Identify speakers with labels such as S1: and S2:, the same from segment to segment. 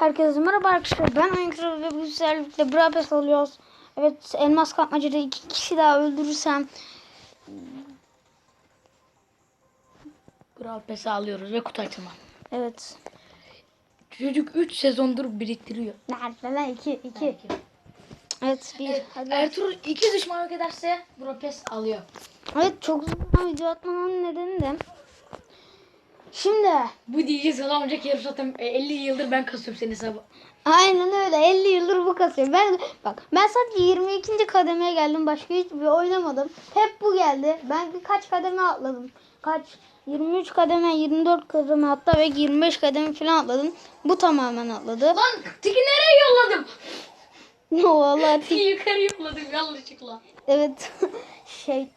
S1: Herkese merhaba arkadaşlar. Ben Kralı ve bu güzellikle Brapes alıyoruz. Evet elmas kapmacada iki kişi daha öldürürsem
S2: Brawl Pass'i alıyoruz ve kutu açılma.
S1: evet.
S2: Çocuk 3 sezondur biriktiriyor.
S1: Nerede lan iki iki. Evet bir. Hadi.
S2: Ertuğrul 2 düşman yok ederse Brawl Pass alıyor.
S1: Evet çok uzun video atmanın nedeni de. Şimdi
S2: Bu diyeceğiz alamayacak yarım zaten 50 yıldır ben kasıyorum senin hesabı.
S1: aynen öyle 50 yıldır bu kasıyor. Ben bak ben sadece 22. kademeye geldim. Başka hiçbir oynamadım. Hep bu geldi. Ben birkaç kademe atladım. Kaç 23 kademe, 24 kademe hatta ve 25 kademe falan atladım. Bu tamamen atladı.
S2: Lan tiki nereye yolladım?
S1: Vallahi
S2: Tiki yukarı yolladım yanlışlıkla.
S1: evet. şey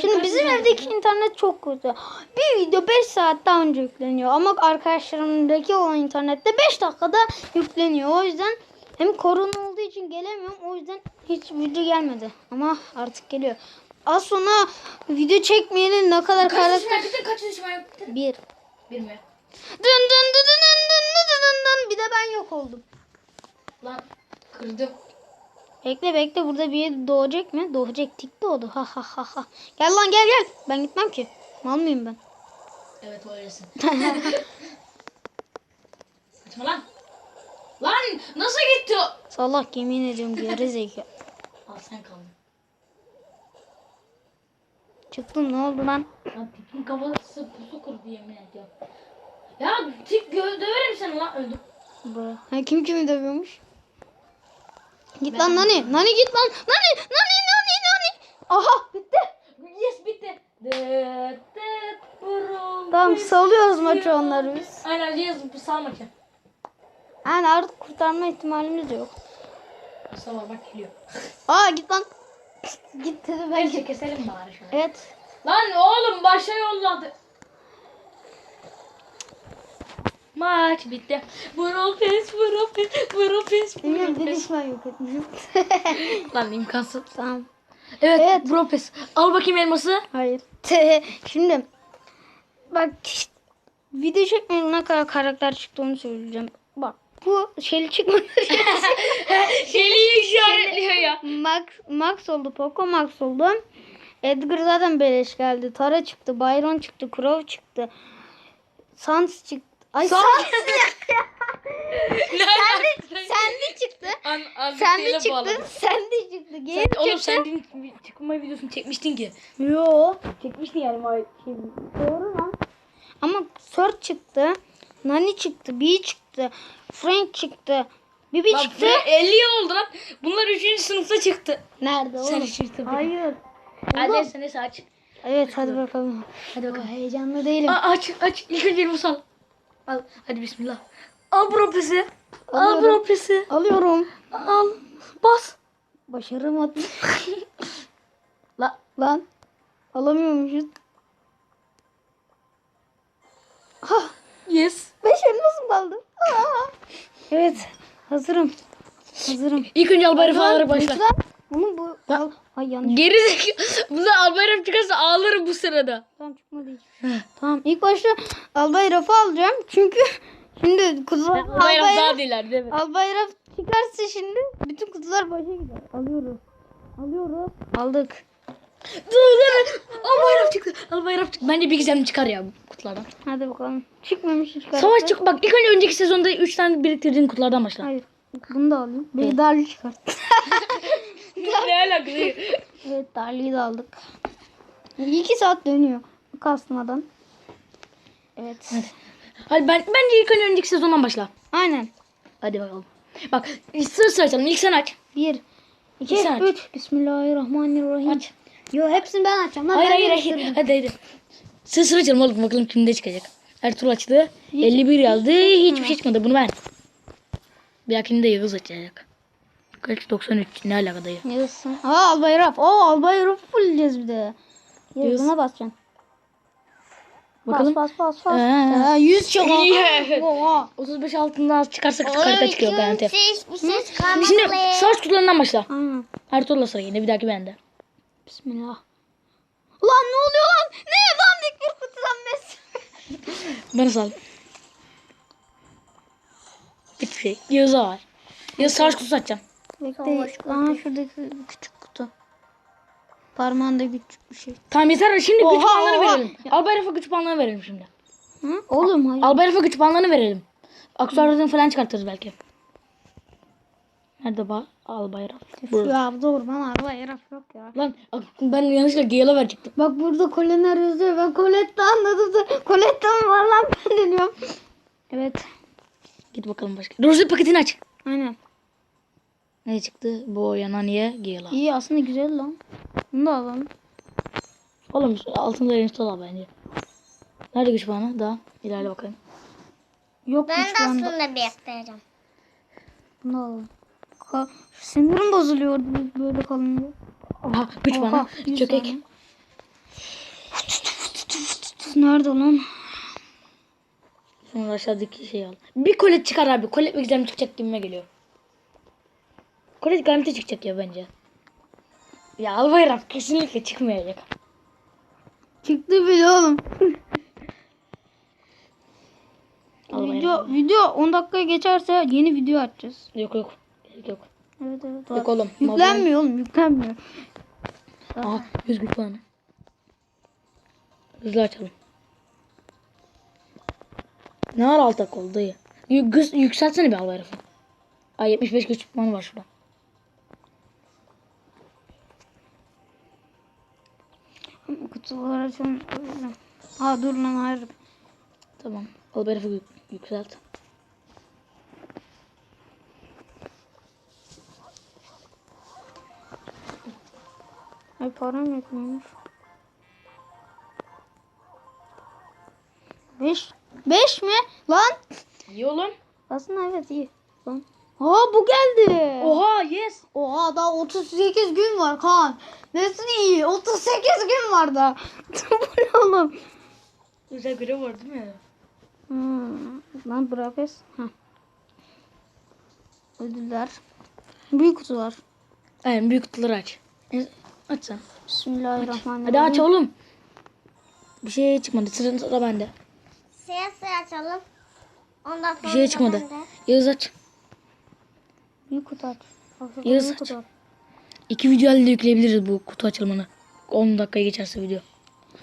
S1: Şimdi bizim evdeki internet çok kötü. Bir video 5 saat daha önce yükleniyor. Ama arkadaşlarımdaki olan internette 5 dakikada yükleniyor. O yüzden hem korona olduğu için gelemiyorum. O yüzden hiç video gelmedi. Ama artık geliyor. Az sonra video çekmeyenin ne kadar
S2: kaç
S1: karakter...
S2: Kaç düşman yaptın?
S1: Bir.
S2: Bir mi?
S1: Dın dın dın dın dın dın dın dın. Bir de ben yok oldum.
S2: Lan kırdım.
S1: Bekle bekle burada bir yer doğacak mı? Doğacak tik doğdu. Ha ha ha ha. Gel lan gel gel. Ben gitmem ki. Mal mıyım ben?
S2: Evet öylesin. Kaçma lan. Lan nasıl gitti o?
S1: Salak yemin ediyorum geri zeka.
S2: Al sen kaldın.
S1: Çıktım ne oldu lan?
S2: Lan tikin kafası pusu kurdu yemin ediyorum. Ya gö döverim seni lan öldüm.
S1: Bra. Ha, kim kimi dövüyormuş? Git
S2: Ben-
S1: lan Nani. Nani git lan. Nani. Nani Nani Nani. Aha bitti.
S2: Yes bitti.
S1: Tamam salıyoruz maçı onları biz.
S2: Aynen yes bu sal maçı.
S1: Yani artık kurtarma ihtimalimiz yok.
S2: Sabah bak geliyor.
S1: Aa git lan. Git dedi ben
S2: Neyse keselim bari şunu.
S1: Evet.
S2: Lan oğlum başa yolladı. Maç bitti. Burul pes,
S1: Bilmiyorum
S2: burul
S1: bir düşman yok etmişim.
S2: Lan imkansız.
S1: tamam.
S2: Evet,
S1: Evet.
S2: burul pes. Al bakayım elması.
S1: Hayır. Şimdi bak işte, video çekmeyin ne kadar karakter çıktı onu söyleyeceğim. Bak bu şeyli çıkmadı.
S2: Şeli'yi işaretliyor ya.
S1: Max, Max oldu. Poco Max oldu. Edgar zaten beleş geldi. Tara çıktı. Byron çıktı. Crow çıktı. Sans çıktı. Ay Sans. Sende çıktı.
S2: An, an
S1: Sende çıktı. Sende çıktı. Geri
S2: Sen, oğlum
S1: çıktı.
S2: sen dün çıkma videosunu çekmiştin ki.
S1: Yo.
S2: Çekmiştin yani. Şey,
S1: Doğru lan. Ama Sört çıktı. Nani çıktı. Bee çıktı. Frank çıktı. Bibi
S2: lan
S1: çıktı.
S2: bre- 50 yıl oldu lan. Bunlar 3. sınıfta çıktı.
S1: Nerede
S2: Sen
S1: oğlum?
S2: 3. sınıfta.
S1: Hayır.
S2: Hadi
S1: Oğlum.
S2: neyse aç.
S1: Evet hadi bakalım.
S2: Hadi bakalım.
S1: Heyecanlı değilim.
S2: Aa, aç aç. İlk önce elimi sal. Al. Hadi bismillah. Al bropesi. Al
S1: Alıyorum. Alıyorum.
S2: Al. Bas.
S1: Başaramadım.
S2: La.
S1: Lan. Alamıyormuşuz. Ha,
S2: Yes.
S1: beş elmasım kaldı. Aa. Evet. Hazırım. Hazırım.
S2: İlk önce Albayrak
S1: Lan,
S2: başla.
S1: lütfen. Bunu bu... Al. Ay yanlış.
S2: Geri zekalı. Bunda Albayrak çıkarsa ağlarım bu sırada.
S1: Tamam çıkmadı hiç. tamam ilk başta Albay Raf'ı alacağım. Çünkü şimdi kutular
S2: Albayrak
S1: Albay
S2: daha değiller değil mi?
S1: Albay Raf çıkarsa şimdi bütün kutular başa gider. Alıyoruz. Alıyoruz. Aldık.
S2: Dur. Albayrak çıktı. Albayrak çıktı. Bence bir gizem çıkar ya bu kutulardan.
S1: Hadi bakalım. Çıkmamış hiç karakter.
S2: Savaş çık. Bak ilk önce önceki sezonda 3 tane biriktirdiğin kutulardan başla.
S1: Hayır. Bunu da alayım. Bir Darli çıkart.
S2: ne alakası?
S1: evet Darli'yi de aldık. 2 saat dönüyor. Kasmadan. Evet.
S2: Hadi ben bence ilk önce önceki sezondan başla.
S1: Aynen.
S2: Hadi bakalım. Bak sıra sıra açalım. İlk sen aç.
S1: 1 2
S2: Bir saat.
S1: 3 Bismillahirrahmanirrahim.
S2: Aç.
S1: Yo hepsini ben açacağım. Lan
S2: Hayır
S1: ben
S2: hayır hayır. Hadi hadi. Sıra sıra açalım oğlum. Bakalım kimde çıkacak. Ertuğrul açtı. 51 yazdı. Hiçbir şey çıkmadı. Bunu ver. Bir dahakinde Yağız açacak. Kaç? 93. Ne alaka dayı?
S1: Yazsın. Aa Albay Raf. Oo Albay Raf fulleyeceğiz bir de.
S2: Yaz.
S1: Yazına basacaksın.
S2: Bakalım.
S1: Bas bas bas bas.
S2: Ee.
S1: Ha, 100 çok. Oha.
S2: 35 altından çıkarsa karta çıkıyor garanti.
S3: Ses kalmalı.
S2: Şimdi savaş kutularından başla.
S1: Aynen.
S2: Ertuğrul'la sıra yine. Bir dahaki bende.
S1: Bismillah. Lan ne oluyor lan? Ne lan dik bir kutudan mes.
S2: Bana sal. hiçbir şey. Yağız'a var. Yağız savaş kutusu açacağım.
S1: Bekle. Şuradaki küçük kutu. Parmağında küçük bir şey.
S2: Tamam yeter şimdi güç
S1: Oha,
S2: puanlarını
S1: oha.
S2: verelim. Albay Rafa güç puanlarını verelim şimdi.
S1: Hı? Oğlum hayır.
S2: Albay Rafa güç puanlarını verelim. Aksesuarlarını falan çıkartırız belki. Nerede ba Albay Rafa? Burada.
S1: Ya dur bana araba yaraf yok ya.
S2: Lan ben yanlışlıkla Gale'a verecektim.
S1: Bak burada Colener yazıyor. Ben Colette anladım da Colette mi var lan ben deniyorum. Evet.
S2: Git bakalım başka. Rozet paketini aç.
S1: Aynen.
S2: Ne çıktı? Bu Yananiye Gale'a.
S1: İyi aslında güzel lan. Bunu da alalım.
S2: Oğlum altında install al bence. Nerede güç puanı? Daha ilerle bakalım.
S1: Yok
S3: Ben de
S1: bende.
S3: aslında bekleyeceğim.
S1: Bunu da alalım. Ka sinirim bozuluyor böyle kalınca.
S2: Aha güç
S1: Oha,
S2: puanı. Çökek.
S1: Nerede lan?
S2: Sonra aşağıdaki şeyi al. Bir kolet çıkar abi. Kolet mi güzel mi çıkacak gibime geliyor. Kolet garanti çıkacak ya bence. Ya Albay Rafa kesinlikle çıkmayacak.
S1: Çıktı bile oğlum. Video, video 10 dakikaya geçerse yeni video açacağız.
S2: Yok yok. Yok.
S1: Evet evet.
S2: Yok oğlum.
S1: Yüklenmiyor oğlum yüklenmiyor.
S2: Aha 100 güç puanı. Hızlı açalım. Ne ara alt tak oldu dayı? Yük, yükseltsene bir Albay Rafa. Ay 75 güç puanı var şurada.
S1: Kutuları açalım. Ha dur lan hayır.
S2: Tamam. Albay Rafa yük, yükselt.
S1: Ay param yetmiyormuş. 5 5 mi? Lan
S2: İyi oğlum.
S1: aslında evet iyi. Lan. Ha bu geldi.
S2: Oha yes.
S1: Oha daha 38 gün var Kaan. Nasıl iyi? 38 gün var da. bu ne oğlum?
S2: Güzel görev var değil mi?
S1: Hmm. Lan bırakız. Ödüller. Büyük kutular.
S2: Aynen büyük kutuları aç. E, Aç sen.
S1: Bismillahirrahmanirrahim.
S2: Hadi aç oğlum. Bir şey çıkmadı. Sıra, sıra bende.
S3: Siyasi açalım. Ondan sonra
S2: Bir şey çıkmadı. Yağız aç.
S1: Büyük kutu aç. Büyük
S2: aç.
S1: kutu aç.
S2: İki video halinde yükleyebiliriz bu kutu açılımını. 10 dakikaya geçerse video.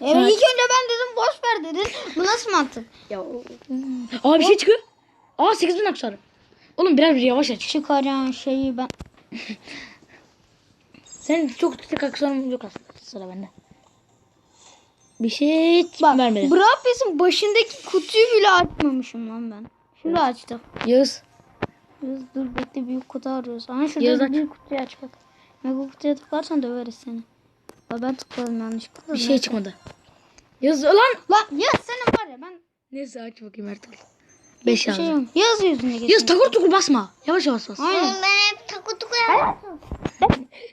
S1: Evet
S2: Sen-
S1: ilk önce ben dedim boş ver dedin. Bu nasıl mantık?
S2: Ya. Aa bir şey çıkıyor. Aa 8000 aksesuarı. Oğlum biraz bir yavaş aç.
S1: Çıkaracağın şeyi ben.
S2: Senin çok tek aksesuarın yok aslında. Sıra bende. Bir şey hiç
S1: Bak
S2: vermedi.
S1: Brapis'in başındaki kutuyu bile açmamışım lan ben. Şimdi açtım.
S2: Yağız.
S1: Biz dur bekle büyük kutu arıyoruz. Aha şurada
S2: aç.
S1: büyük kutuyu aç bak. Mega kutuya tıklarsan döveriz seni. Aa, ben tıkladım yanlışlıkla.
S2: Bir şey çıkmadı. Yağız lan.
S1: Lan ya senin var ya ben
S2: Neyse aç bakayım Ertuğrul. 5
S1: bir şey
S2: yazdı.
S1: yok. Yaz yüzüne
S2: Yağız
S1: geçin.
S2: takır tukur basma. Yavaş yavaş bas.
S1: Aynen.
S3: Ben hep takı tuku yaptım.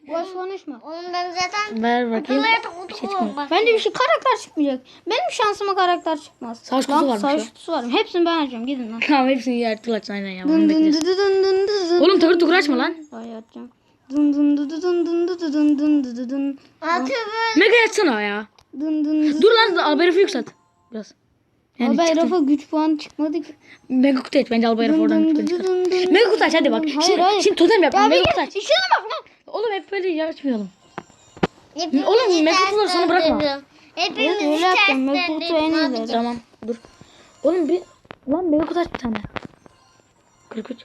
S1: Boş konuşma.
S3: Ben zaten
S2: Ver bakayım. Bir şey
S3: bak.
S1: Bence bir şey karakter çıkmayacak. Benim şansıma karakter çıkmaz.
S2: Savaş kutusu varmış
S1: Savaş
S2: ya.
S1: kutusu var. Hepsini ben açacağım. Gidin lan.
S2: Tamam hepsini Ertuğrul aç aynen ya. Onu
S1: Dın dın dı dın dın dı dın.
S2: Oğlum takır tukur açma lan.
S1: Ay açacağım. Dın dın dı dı dın dın dı dı dın dın dı dı dın.
S3: Atı böyle.
S2: Mega açsana ya.
S1: Dın dın dı.
S2: Dur lan Albay Rafa yükselt. Biraz. Yani
S1: Abi
S2: çıktı.
S1: Rafa güç puanı çıkmadı ki.
S2: Mega kutu aç. Bence Albay Rafa oradan
S1: Dın
S2: güç
S1: dın
S2: çıkar.
S1: dın dın
S2: Mega kutu aç hadi bak.
S1: Hayır,
S2: Şimdi,
S1: hayır.
S2: şimdi totem yap.
S1: Ya
S2: Mega kutu aç.
S1: işine bak lan.
S2: Oğlum hep böyle açmayalım.
S3: Hepimiz
S2: Oğlum, mega kutuları sana bırakma.
S3: Hepimiz
S1: öyle yaptım. Mega kutu en iyileri.
S2: Tamam dur. Oğlum bir lan mega kutu aç bir tane. 43.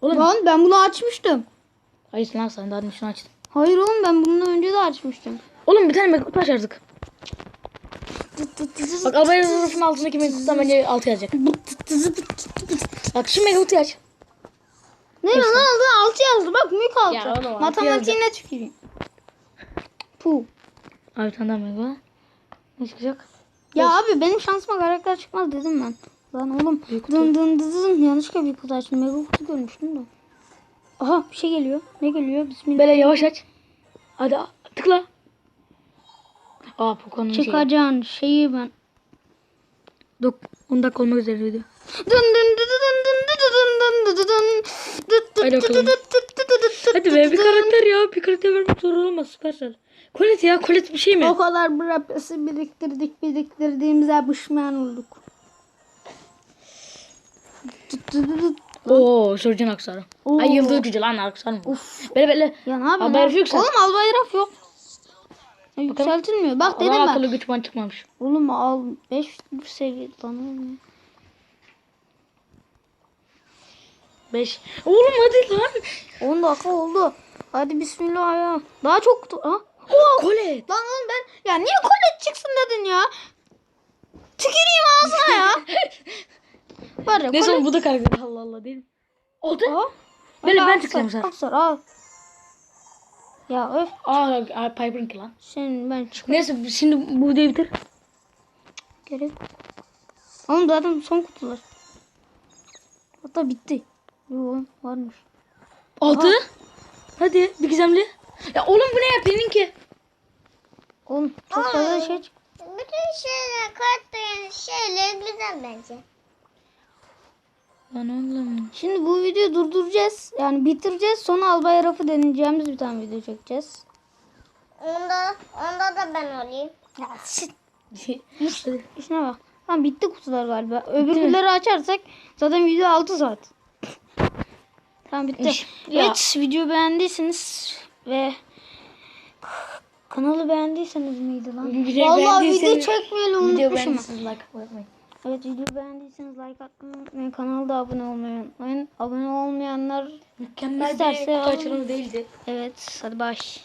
S2: Oğlum
S1: Lan ben bunu açmıştım.
S2: hayır lan sen daha şunu açtın.
S1: Hayır oğlum ben bundan önce de açmıştım.
S2: Oğlum bir tane mega kutu aç artık. Bak Albay Rafa'nın altındaki mega kutudan bence 6 yazacak. Bak şu mega kutuyu aç.
S1: Ne lan lan 6 yazdı bak büyük
S2: Ya
S1: 6.
S2: oğlum, altı
S1: Matematiğine tüküreyim. Puh.
S2: Abi tane mega. Ne çıkacak?
S1: Ya abi benim şansıma karakter çıkmaz dedim ben. Lan oğlum dın dın dın dın yanlışlıkla bir kutu açtım. Mega kutu görmüştüm de. Aha bir şey geliyor. Ne geliyor? Bismillah.
S2: Böyle yavaş aç. Hadi a- tıkla. Aa Poco'nun şeyi.
S1: Çıkacağın şeyi ben.
S2: Dok 10 dakika olmak üzere video. Hadi bakalım. Hadi be bir karakter ya. Bir karakter vermek zor olmaz. Süpersel. Kolet ya. Kolet bir şey mi?
S1: O kadar bırapesi biriktirdik biriktirdiğimize pişman olduk.
S2: Oo Sörcan Aksarı.
S1: Oo.
S2: Ay yıldız gücü lan Aksarı mı?
S1: Uf.
S2: Böyle böyle.
S1: Ya ne yapıyorsun?
S2: Haber
S1: ya?
S2: yüksel.
S1: Oğlum al bayrak yok. Yükseltilmiyor. Bak dedim ben.
S2: akıllı güç çıkmamış.
S1: Oğlum al 5 seviye lan oğlum.
S2: 5. Oğlum hadi lan.
S1: 10 dakika oldu. Hadi bismillah ya. Daha çok. Ha? Oo.
S2: Kolet.
S1: Lan oğlum ben ya niye kolet çıksın dedin ya? Tüküreyim ağzına ya. Var ya
S2: Ne son bu da karakter Allah Allah değil mi? Oldu.
S1: Aha.
S2: Böyle ben tıklayayım
S1: sar,
S2: sana.
S1: al. Ya öf.
S2: Aa, aa Piper'ınki lan.
S1: Senin ben çık
S2: Neyse şimdi bu videoyu bitir.
S1: gerek. Oğlum zaten son kutular. Hatta bitti. Yo varmış.
S2: 6. Hadi bir gizemli. Ya oğlum bu ne ya benimki?
S1: Oğlum çok fazla şey çık.
S3: Bütün şeyler karakterin şeyleri güzel bence.
S2: Lan oğlum.
S1: Şimdi bu videoyu durduracağız. Yani bitireceğiz. Sonra albay rafı deneyeceğimiz bir tane video çekeceğiz.
S3: Onda, onda da ben olayım.
S1: Ya.
S2: Hadi.
S1: İşine bak. Tamam bitti kutular galiba. Öbürleri açarsak zaten video 6 saat. Tamam bitti.
S2: İş- ya.
S1: Evet video beğendiyseniz ve kanalı beğendiyseniz miydi lan?
S2: Video
S1: Vallahi video
S2: Video
S1: unutmuşum.
S2: beğendiyseniz like atmayı.
S1: Evet video beğendiyseniz like atmayı unutmayın. Kanala da abone olmayı unutmayın. Abone olmayanlar
S2: Mükemmel bir kutu açılımı değildi.
S1: evet hadi baş.